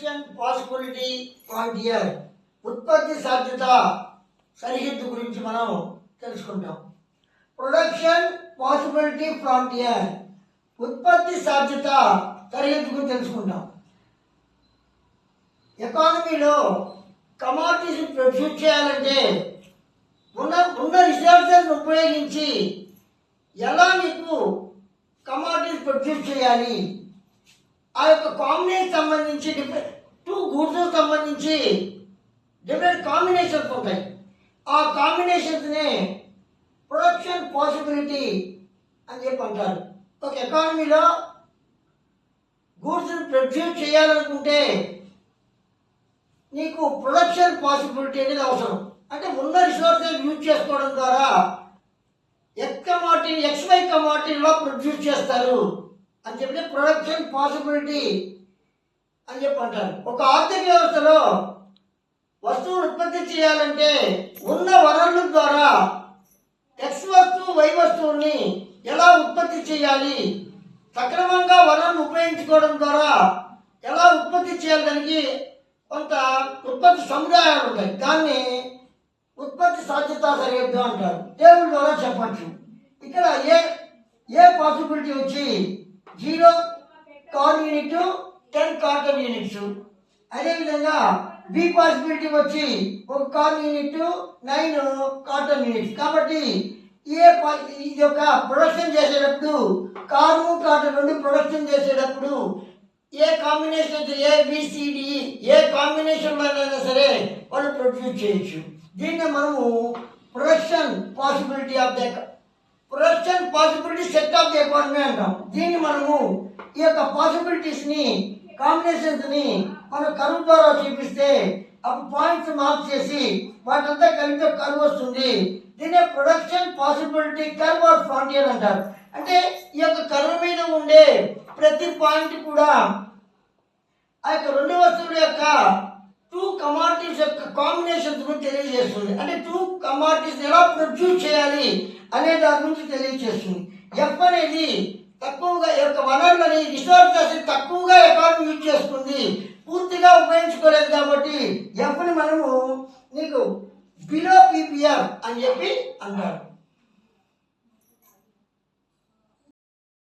Production possibility frontier ఉత్పత్తి సాధ్యత సరిహద్దు గురించి మనం తెలుసుకుంటాం. ప్రొడక్షన్ పాసిబిలిటీ ఫ్రాంటియర్ ఉత్పత్తి సాధ్యత సరిహద్దు గురించి తెలుసుకుంటాం. ఎకానమీలో కమాడిటీస్ ప్రొడ్యూస్ చేయాలంటే ఉన్న ఉన్న రిసోర్సెస్ ఉపయోగించి ఎలా నీకు కమాడిటీస్ ప్రొడ్యూస్ చేయాలి? ఆ యొక్క కాంబినేషన్ సంబంధించి డిఫరెంట్ టూ గూడ్స్ సంబంధించి డిఫరెంట్ కాంబినేషన్స్ ఉంటాయి. ఆ కాంబినేషన్స్ని ప్రొడక్షన్ పాసిబిలిటీ అని చెప్పి అంటారు. ఒక ఎకానమీలో గూడ్స్ని ప్రొడ్యూస్ చేయాలనుకుంటే నీకు ప్రొడక్షన్ పాసిబిలిటీ అనేది అవసరం. అంటే ఉన్న రిసోర్సెస్ యూజ్ చేసుకోవడం ద్వారా ఎక్ కమాటీ ఎక్స్వై కమాటీలో ప్రొడ్యూస్ చేస్తారు. అని చెప్పి ప్రొడక్షన్ పాసిబిలిటీ అని చెప్పి అంటారు ఒక ఆర్థిక వ్యవస్థలో వస్తువులు ఉత్పత్తి చేయాలంటే ఉన్న వనరుల ద్వారా ఎక్స్ వస్తువు వై వస్తువుని ఎలా ఉత్పత్తి చేయాలి? సక్రమంగా వనరులు ఉపయోగించుకోవడం ద్వారా ఎలా ఉత్పత్తి చేయాలి కొంత ఉత్పత్తి సముదాయాలు ఉంటాయి. దాన్ని ఉత్పత్తి సాధ్యత సరిహద్దు అంటారు. టేబుల్ ద్వారా చెప్పచ్చు. ఇక్కడ ఏ ఏ పాసిబిలిటీ వచ్చి zero car unit ten carton units. అదేవిధంగా బి పాసిబిలిటీ వచ్చి ఒక car unit nine carton units. కాబట్టి ఏ ఇది ఒక ప్రొడక్షన్ చేసేటప్పుడు కారు కాటన్ నుండి ప్రొడక్షన్ చేసేటప్పుడు ఏ కాంబినేషన్ ఏ బిసిడి ఏ కాంబినేషన్లో అయినా సరే వాళ్ళు ప్రొడ్యూస్ చేయొచ్చు. దీన్ని మనము production possibility of the production possibility set of the economy అంటాం. దీన్ని మనము ఈ యొక్క పాసిబిలిటీస్ని కాంబినేషన్స్ని మనం కరువు ద్వారా చూపిస్తే అప్పుడు పాయింట్స్ మార్క్ చేసి వాటంతా కలిపి కరువు వస్తుంది. దీనే production possibility curve or frontier అంటారు. అంటే ఈ యొక్క కరువు మీద ఉండే ప్రతి పాయింట్ కూడా ఆ యొక్క రెండు వస్తువుల యొక్క యొక్క కాంబినేషన్ గురించి తెలియజేస్తుంది. అంటే టూ కమాడిటీస్ ఎలా ప్రొడ్యూస్ చేయాలి అనే దాని గురించి తెలియజేస్తుంది. ఎఫ్ అనేది తక్కువగా ఈ యొక్క వనరులని రిసోర్సెస్ తక్కువగా ఎకానమీ యూజ్ చేసుకుంది పూర్తిగా ఉపయోగించుకోలేదు కాబట్టి ఎఫ్ని మనము నీకు బిలో పీపీఆర్ అని చెప్పి అంటారు.